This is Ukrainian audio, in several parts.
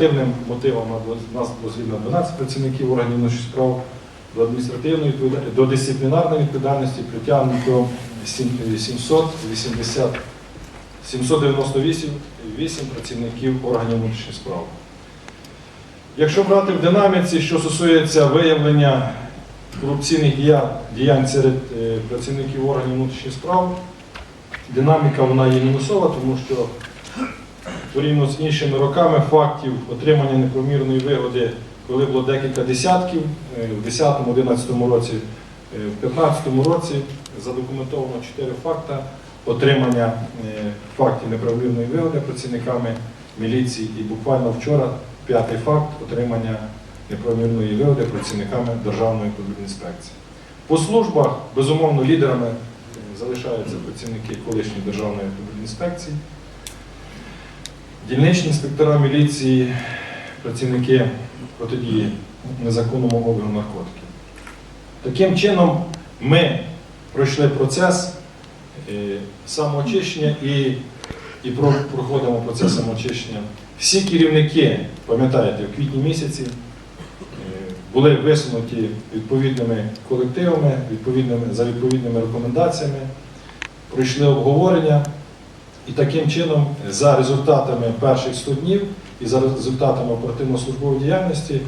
оперативним мотивам на- нас звільнено 12 працівників органів внутрішніх справ до адміністративної відповідальності, до дисциплінарної відповідальності притягнуто сім- 780 798 8 працівників органів внутрішніх справ. Якщо брати в динаміці, що стосується виявлення корупційних діянь серед е, працівників органів внутрішніх справ, динаміка вона є мінусова, тому що порівняно з іншими роками фактів отримання непомірної вигоди, коли було декілька десятків, е, в 10-11 році, е, в 15 році задокументовано 4 факти отримання е, фактів неправомірної вигоди працівниками міліції і буквально вчора п'ятий факт отримання неправомірної вигоди працівниками Державної інспекції. По службах, безумовно, лідерами залишаються працівники колишньої Державної інспекції. Дільничні інспектора міліції, працівники протидії незаконному обігу наркотиків. Таким чином, ми пройшли процес е, самоочищення і, і проходимо процес самоочищення. Всі керівники, пам'ятаєте, в квітні місяці е, були висунуті відповідними колективами, відповідними, за відповідними рекомендаціями, пройшли обговорення. І таким чином, за результатами перших 100 днів і за результатами оперативно-службової діяльності,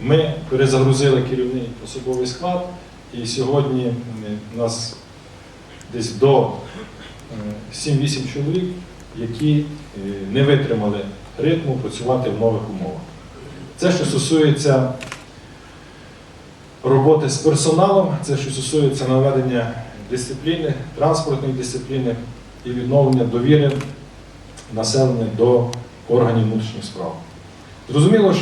ми перезагрузили керівний особовий склад. І сьогодні у нас десь до е, 7-8 чоловік, які е, не витримали ритму працювати в нових умовах. Це, що стосується роботи з персоналом, це що стосується наведення дисципліни, транспортної дисципліни і відновлення довіри населення до органів внутрішніх справ. Зрозуміло, що